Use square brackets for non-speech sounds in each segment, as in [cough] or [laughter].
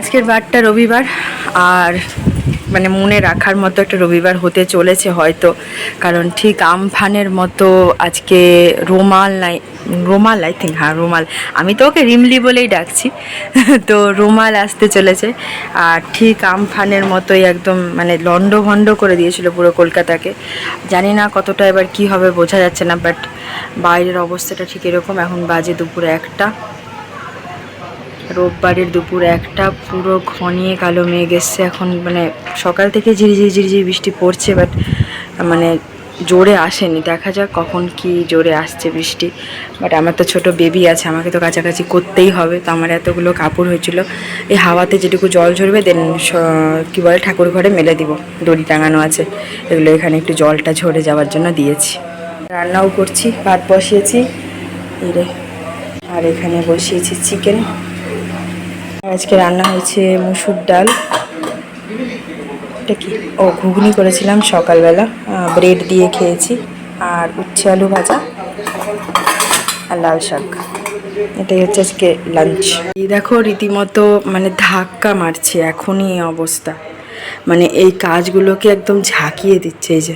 আজকের বারটা রবিবার, আর মানে মনে রাখার মতো একটা রবিবার হতে চলেছে হয়তো, কারণ ঠিক আমফানের মতো আজকে রোমাল নাই, রোমাল আই থিঙ্ক হ্যাঁ রোমাল। আমি তো ওকে রিমলি বলেই ডাকছি, [laughs] তো রোমাল আসতে চলেছে, আর ঠিক আমফানের মতোই একদম মানে লন্ডভন্ড করে দিয়েছিল পুরো কলকাতাকে। জানি না কতটা এবার কি হবে, বোঝা যাচ্ছে না বাট বাইরের অবস্থাটা ঠিক এরকম, এখন বাজে দুপুরে একটা। রোববারের দুপুর একটা, পুরো ঘনিয়ে কালো মেঘ এসছে। এখন মানে সকাল থেকে ঝিরিঝিরি ঝিরিঝিরি বৃষ্টি পড়ছে বাট মানে জোরে আসেনি। দেখা যাক কখন কি জোরে আসছে বৃষ্টি। বাট আমার তো ছোট বেবি আছে, আমাকে তো কাছাকাছি করতেই হবে। তো আমার এতগুলো কাপড় হয়েছিল, এই হাওয়াতে যেটুকু জল ঝরবে দেন কী বলে, ঠাকুর ঘরে মেলে দিব। দড়ি টাঙানো আছে, এগুলো এখানে একটু জলটা ঝরে যাওয়ার জন্য দিয়েছি। রান্নাও করছি, ভাত বসিয়েছি। এই রে, আর এখানে বসিয়েছি চিকেন আজকে রান্না হয়েছে মুসুর ডাল। এটা কি? ও, ঘুগনি করেছিলাম সকালবেলা ব্রেড দিয়ে খেয়েছি, আর উচ্ছে আলু ভাজা আর লাল শাক। এটাই হচ্ছে আজকে লাঞ্চ এই দেখো, রীতিমতো মানে ধাক্কা মারছে, এখনই অবস্থা। মানে এই কাজগুলোকে একদম ঝাঁকিয়ে দিচ্ছে এই যে।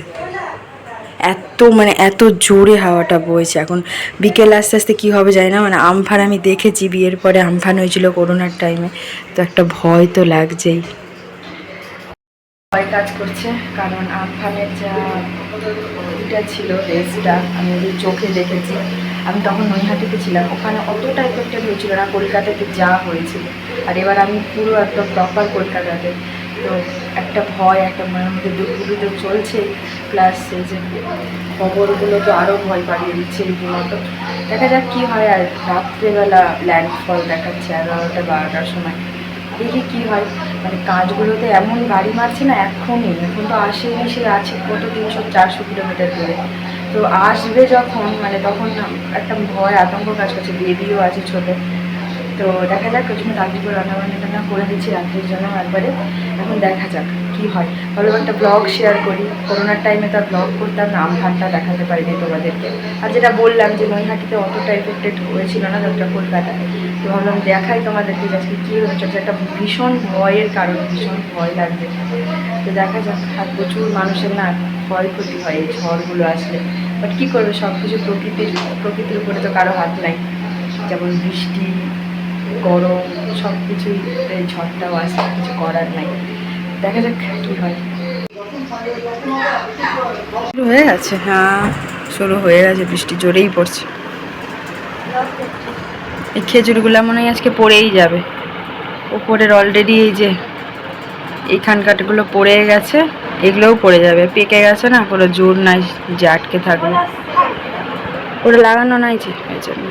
এত মানে এত জোরে হাওয়াটা বইছে। এখন বিকেল আস্তে আস্তে কী হবে জানি না মানে আমফান আমি দেখেছি বিয়ের পরে, আমফান হয়েছিল করোনার টাইমে তো একটা ভয় তো লাগছেই। ভয় কাজ করছে, কারণ আমফানের যা ছিল রেসটা আমি ওদের চোখে দেখেছি। আমি তখন নৈহাটিতে ছিলাম, ওখানে অতটা এফেক্টেড হয়েছিল না, কলকাতাতে যা হয়েছিল। আর এবার আমি পুরো একদম প্রপার কলকাতাতে। তো একটা ভয়, একটা মনের মধ্যে দুর্গুলি তো চলছে। প্লাস এই যে খবরগুলো তো আরও ভয় পাঠিয়ে দিচ্ছে রীতিমতো। দেখা যাক কী হয় আর রাত্রেবেলা ল্যান্ডফল দেখাচ্ছে এগারোটা, বারোটার সময়। দেখি কি হয়। মানে কাজগুলোতে এমন গাড়ি মারছে না এখনই। এখন তো আসেনি, সে আছে কত তিনশো, চারশো কিলোমিটার দূরে। তো আসবে যখন মানে তখন একটা ভয়, আতঙ্ক কাজ করছে। বেবিও আছে ছোটো। তো দেখা যাক ওই রান্না বান্না টান্না করে দিচ্ছি রাত্রির জন্য একবারে। এখন দেখা যাক কি হয়। ভালো একটা ব্লগ শেয়ার করি। করোনার টাইমে তো ব্লগ করতাম না আমফানটা দেখাতে পারিনি তোমাদেরকে। আর যেটা বললাম যে নৈহাটিতে অতটা এফেক্টেড হয়েছিল না যতটা কলকাতায়, তো ভাবলাম দেখাই তোমাদেরকে যে আজকে কী হয়েছে একটা ভীষণ ভয়ের কারণ, ভীষণ ভয় লাগবে। তো দেখা যাক, আর প্রচুর মানুষের না ক্ষয়ক্ষতি হয় এই ঝড়গুলো আসলে। বাট কী করবে? সব কিছু প্রকৃতির প্রকৃতির উপরে তো কারও হাত নাই। যেমন বৃষ্টি গরম সব কিছুই এই ঝড়টাও আসছে কিছু করার নাই। দেখা যাক কী হয়। শুরু হয়ে গেছে? হ্যাঁ শুরু হয়ে গেছে বৃষ্টি জোরেই পড়ছে। এই খেজুরগুলো মনে হয় আজকে পড়েই যাবে। ওপরের অলরেডি এই যে এইখানকারগুলো পড়ে গেছে এগুলোও পড়ে যাবে। পেকে গেছে না কোনো জোর নাই যে আটকে থাকবে। ওটা লাগানো নাই যে এই জন্য।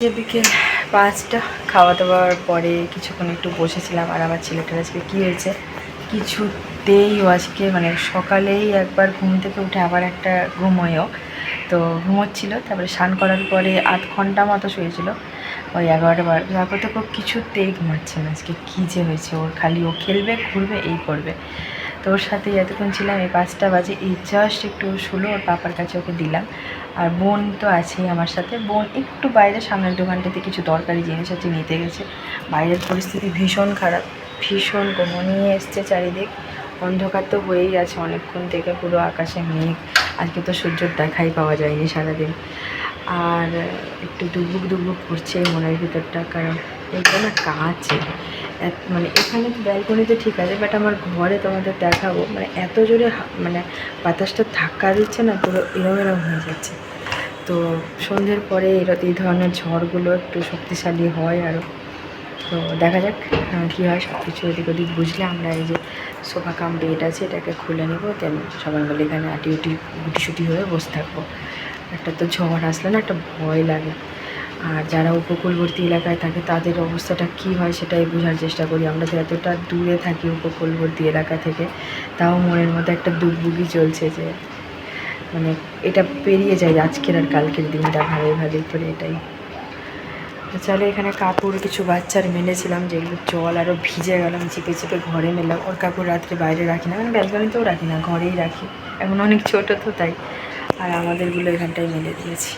বিকেল পাঁচটা খাওয়া দাওয়ার পরে কিছুক্ষণ একটু বসেছিলাম আর আমার ছেলেটার আজকে কী হয়েছে? কিছুতেই আজকে মানে সকালেই একবার ঘুম থেকে উঠে আবার একটা ঘুমোয়ও তো ঘুমোচ্ছিল, তারপরে স্নান করার পরে আধ ঘণ্টা মতো শুয়েছিল। ওই এগারোটা বার, তারপর তো খুব কিছুতেই ঘুমাচ্ছে না আজকে। কী যে হয়েছে ওর খালি ও খেলবে, ঘুরবে, এই করবে। তো ওর সাথে এতক্ষণ ছিলাম, এই পাঁচটা বাজে, এই জাস্ট একটু শুলো, ওর পাপার কাছে ওকে দিলাম। আর বোন তো আছেই আমার সাথে। বোন একটু বাইরে, সামনের দোকানটাতে কিছু দরকারি জিনিস আছে, নিতে গেছে। বাইরের পরিস্থিতি ভীষণ খারাপ, ভীষণ ঘুমনিয়ে এসছে চারিদিক। অন্ধকার তো হয়েই আছে অনেকক্ষণ থেকে, পুরো আকাশে মেঘ। আজকে তো সূর্যর দেখাই পাওয়া যায়নি সারাদিন। আর একটু দুবুক দুবুক করছে মনের ভিতরটা, কারণ এইটা না এত- মানে এখানে তো ব্যালকনিতে ঠিক আছে বাট আমার ঘরে তোমাদের দেখাবো মানে এত জোরে মানে বাতাসটা ধাক্কা দিচ্ছে না, পুরো এরম এরম হয়ে যাচ্ছে। তো সন্ধ্যের পরে এর- এই ধরনের ঝড়গুলো একটু শক্তিশালী হয় আরও তো দেখা যাক কী হয় সব কিছু এদিক ওদিক বুঝলে আমরা এই যে সোফা কাম বেড আছে, এটাকে খুলে নেব দেন সবাই মিলে এখানে আটি উটি গুটি সুটি হয়ে বসে থাকব। একটা তো ঝড় আসলে না, একটা ভয় লাগে। আর যারা উপকূলবর্তী এলাকায় থাকে, তাদের অবস্থাটা কী হয় সেটাই বোঝার চেষ্টা করি। আমরা তো এতটা দূরে থাকি উপকূলবর্তী এলাকা থেকে, তাও মনের মধ্যে একটা দুর্ভোগই চলছে যে মানে এটা পেরিয়ে যায় আজকের আর কালকের দিনটা ভালোই ভালোই করে এটাই। চলো এখানে কাপড়, কিছু বাচ্চার মেলেছিলাম যেগুলো জল আরও ভিজে গেলাম চিপে চিপে ঘরে মেলাম ওর কাপড় রাত্রে বাইরে রাখি না মানে ব্যালকনিতেও রাখি না, ঘরেই রাখি। এখন অনেক ছোটো তো তাই। আর আমাদেরগুলো এখানটায় মেলে দিয়েছি।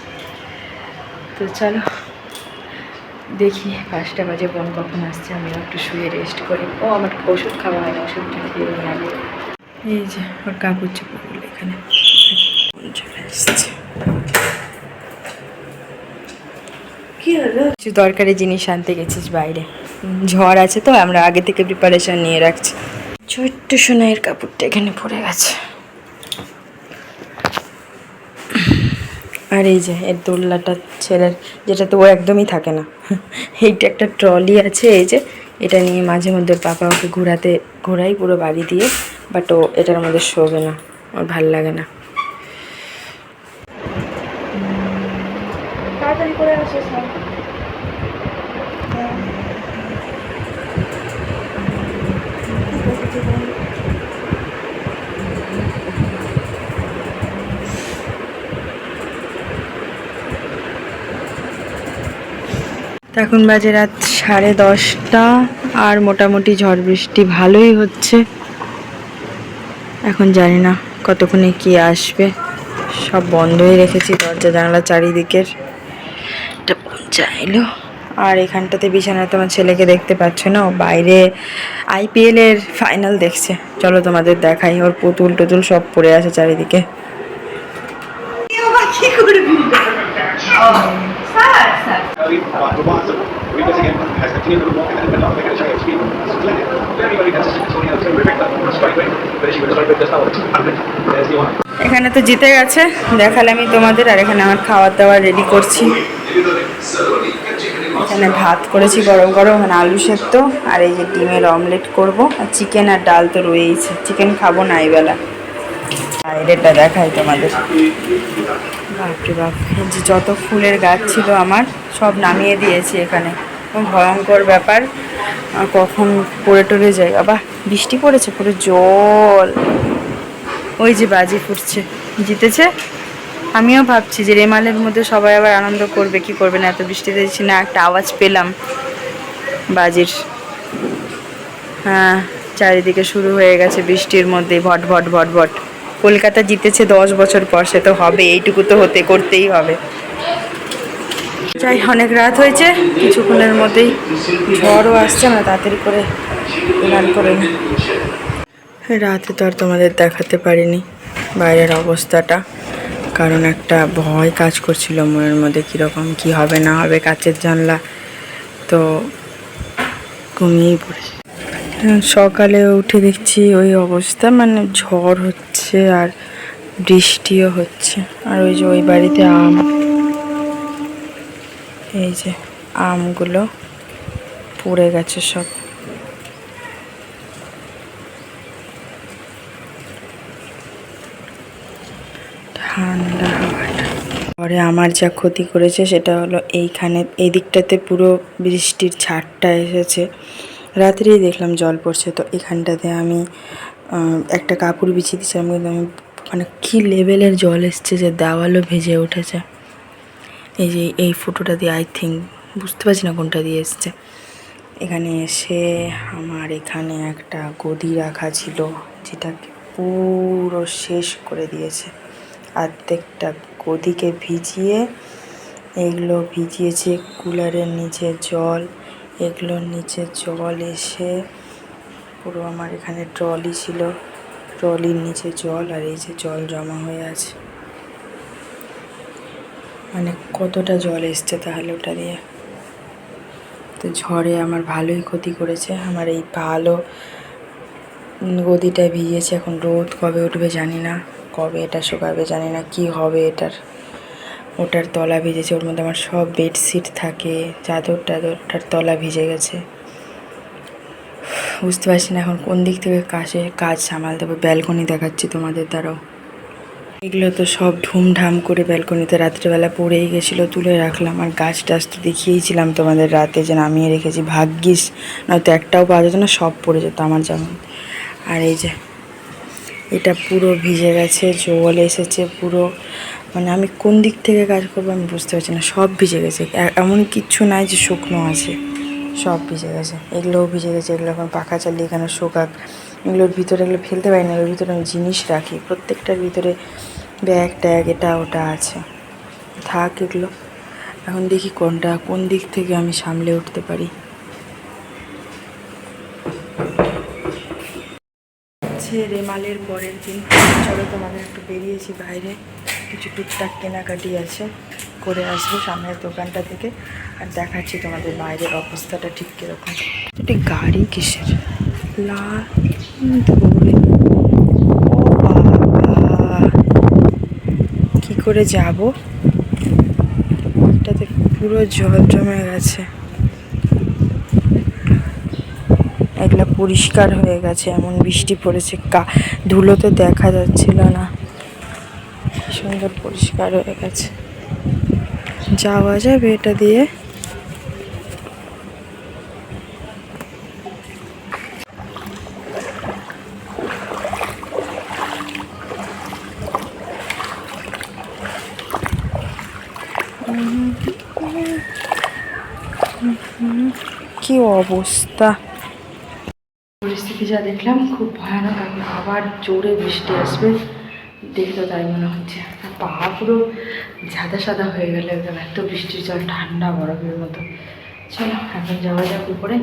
তো চলো, দেখি পাঁচটা বাজে, বোন কখন আসছে আমি একটু শুয়ে রেস্ট করি। ও, আমার ওষুধ খাওয়া হয় না ওষুধটা খেয়ে আগে। এই যে, ওর কাপড় চোপড়গুলো এখানে। চলে কিছু দরকারি জিনিস আনতে গেছিস বাইরে। ঝড় আছে তো, আমরা আগে থেকে প্রিপারেশন নিয়ে রাখছি। ছোট্ট সোনাইয়ের কাপড়টা এখানে পড়ে গেছে। আর এই যে, এর দোল্লাটা ছেলের, যেটাতে ও একদমই থাকে না। [laughs] এইটা একটা ট্রলি আছে, এই যে, এটা নিয়ে মাঝে মধ্যে পাপা ওকে ঘোরাতে ঘোরাই পুরো বাড়ি দিয়ে বাট ও এটার মধ্যে শোবে না, ওর ভালো লাগে না। তাড়াতাড়ি করে আসো এখন বাজে রাত সাড়ে দশটা আর মোটামুটি ঝড় বৃষ্টি ভালোই হচ্ছে। এখন জানি না কতক্ষণে কি আসবে। সব বন্ধই রেখেছি দরজা জানালা চারিদিকের। এটা চাইলো। আর এখানটাতে বিছানায় তোমার ছেলেকে দেখতে পাচ্ছ না বাইরে আইপিএল এর ফাইনাল দেখছে। চলো তোমাদের দেখাই ওর পুতুল টুতুল সব পড়ে আছে চারিদিকে। কি করবি? Sir sir Because again, has continued to walk and then went off like a child. Very, very consistent. So, you know, terrific. That strike rate. But she would strike rate just now at 200. There's the one. এখানে তো জিতে গেছে দেখালে আমি তোমাদের আর এখানে আমার খাওয়া দাওয়া রেডি করছি এখানে ভাত করেছি গরম গরম এখানে আলু সেদ্ধ আর এই যে ডিমের অমলেট করব আর চিকেন আর ডাল তো রয়েইছে চিকেন খাব না এই বেলা বাইরেটা দেখাই তোমাদের। বাপরে বাপ, যে যত ফুলের গাছ ছিল আমার, সব নামিয়ে দিয়েছি এখানে। ভয়ঙ্কর ব্যাপার। কখন পড়ে টরে যায় আবার বৃষ্টি পড়েছে, পুরো জল। ওই যে বাজি ফুটছে। জিতেছে? আমিও ভাবছি যে রেমালের মধ্যে সবাই আবার আনন্দ করবে, কি করবে না? এত বৃষ্টি দিয়েছি না, একটা আওয়াজ পেলাম বাজির। হ্যাঁ চারিদিকে শুরু হয়ে গেছে বৃষ্টির মধ্যে, ভট ভট ভট ভট। কলকাতা জিতেছে দশ বছর পর, সে তো হবে, এইটুকু তো হতে, করতেই হবে। যাই, অনেক রাত হয়েছে, কিছুক্ষণের মধ্যেই ঝড়ও আসছে, আমরা তাড়াতাড়ি করে স্নান করে রাতে তো আর তোমাদের দেখাতে পারিনি বাইরের অবস্থাটা, কারণ একটা ভয় কাজ করছিল মনের মধ্যে, কীরকম, কি হবে, না হবে, কাচের জানলা, তো ঘুমিয়েই পড়েছি। সকালে উঠে দেখছি ওই অবস্থা মানে ঝড় হচ্ছে আর বৃষ্টিও হচ্ছে। আর ওই যে ওই বাড়িতে আম, এই যে আমগুলো পড়ে গেছে সব। ঠান্ডা পরে আমার যা ক্ষতি করেছে সেটা হলো এইখানে, এই দিকটাতে পুরো বৃষ্টির ছাড়টা এসেছে। রাত্রেই দেখলাম জল পড়ছে। তো এখানটাতে আমি একটা কাপড় বিছিয়ে দিয়েছিলাম, কিন্তু আমি মানে কী লেভেলের জল এসছে যে দেওয়ালও ভেজে উঠেছে। এই যে এই ফটোটা দিয়ে আই থিঙ্ক বুঝতে পারছি না কোনটা দিয়ে এসছে। এখানে এসে আমার এখানে একটা গদি রাখা ছিল, যেটাকে পুরো শেষ করে দিয়েছে। অর্ধেকটা গদিকে ভিজিয়ে, এগুলো ভিজিয়েছে, কুলারের নিচে জল। এগুলোর নিচে জল এসে, পুরো আমার এখানে ট্রলি ছিল। ট্রলির নিচে জল আর এই যে জল জমা হয়ে আছে। মানে কতটা জল এসছে তাহলে ওটা দিয়ে? তো ঝড়ে আমার ভালোই ক্ষতি করেছে। আমার এই ভালো গদিটা ভিজেছে এখন রোদ কবে উঠবে জানি না। কবে এটা শুকাবে জানি না। কি হবে এটার? ওটার তলা ভিজেছে, ওর মধ্যে আমার সব বেডশিট থাকে, চাদর টাদরটার তলা ভিজে গেছে। বুঝতে পারছি না এখন কোন দিক থেকে কাজে কাজ সামাল দেবো। ব্যালকনি দেখাচ্ছি তোমাদের দ্বারাও এগুলো তো সব ধুমধাম করে ব্যালকনিতে রাত্রেবেলা পড়েই গেছিল, তুলে রাখলাম। আর গাছ টাছ তো দেখিয়েছিলাম তোমাদের রাতে যে নামিয়ে রেখেছি। ভাগ্যিস, নয়তো একটাও পাওয়া যেত না, সব পড়ে যেত আমার যেমন। আর এই যে, এটা পুরো ভিজে গেছে, জল এসেছে পুরো। মানে আমি কোন দিক থেকে কাজ করব আমি বুঝতে পারছি না। সব ভিজে গেছে। এমন কিচ্ছু নাই যে শুকনো আছে। সব ভিজে গেছে। এগুলোও ভিজে গেছে। এগুলো এখন পাখা চালিয়ে এখানে শোকাক। এগুলোর ভিতরে, এগুলো ফেলতে পারি না। এগুলোর ভিতরে আমি জিনিস রাখি। প্রত্যেকটার ভিতরে ব্যাগ, ট্যাগ, এটা, ওটা আছে। থাক এগুলো। এখন দেখি কোনটা, কোন দিক থেকে আমি সামলে উঠতে পারি। হচ্ছে রেমালের পরের দিন। চলো তোমাদের একটু বেরিয়েছি বাইরে। কিছু টুকটাক কেনাকাটি আছে, করে আসব সামনের দোকানটা থেকে আর দেখাচ্ছি তোমাদের বাইরের অবস্থাটা ঠিক কীরকম। একটি গাড়ি কিসের? কি করে যাব? এটাতে পুরো জল জমে গেছে। এগুলা পরিষ্কার হয়ে গেছে, এমন বৃষ্টি পড়েছে। কা ধুলো তো দেখা যাচ্ছিল না। সুন্দর পরিষ্কার হয়ে গেছে। যাওয়া যাবে এটা দিয়ে। কি অবস্থা? পরিস্থিতি যা দেখলাম, খুব ভয়ানক। আবার জোরে বৃষ্টি আসবে। দেখে তাই মনে হচ্ছে পাহাড় পুরো সাদা সাদা হয়ে গেলে, একদম এত বৃষ্টির জল ঠান্ডা বরফের মতো। চলো, এখন যাওয়া যাক উপরে।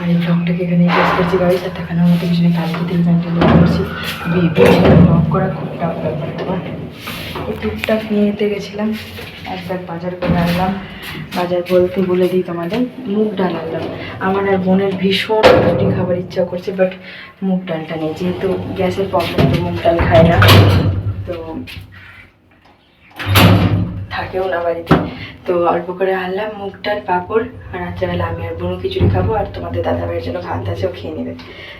আর এই ব্লগটাকে এখানে শেষ করছি গাড়ি আর দেখানোর মতো পিছনে কালকে থেকে কন্টিনিউ করছি। ব্লগ করা খুব টাফ ব্যাপার তোমার এই টুকটাক নিয়ে যেতে গেছিলাম। এক ব্যাগ বাজার করে আনলাম। বাজার বলতে বলে দিই তোমাদের, মুগ ডাল আনলাম। আমার আর বোনের ভীষণ রুটি খাবার ইচ্ছা করছে বাট মুগ ডালটা নেই। যেহেতু গ্যাসের প্রবলেম তো মুগ ডাল খায় না। তো থাকেও না বাড়িতে। তো অল্প করে আনলাম মুখটার পাঁপড়, আর রাত্রেবেলা আমি আর বোনও খিচুড়ি খাব, আর তোমাদের দাদা ভাইয়ের জন্য ভাত আছে, ও খেয়ে নেবে।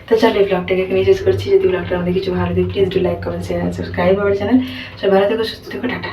তো চলো এই ব্লগটাকে এখানে শেষ করছি। যদি ব্লগটা আমাদের কিছু ভালো দিই please do like comment share subscribe আমার চ্যানেল সব ভালো থেকো, সুস্থ থেকো, টাটা।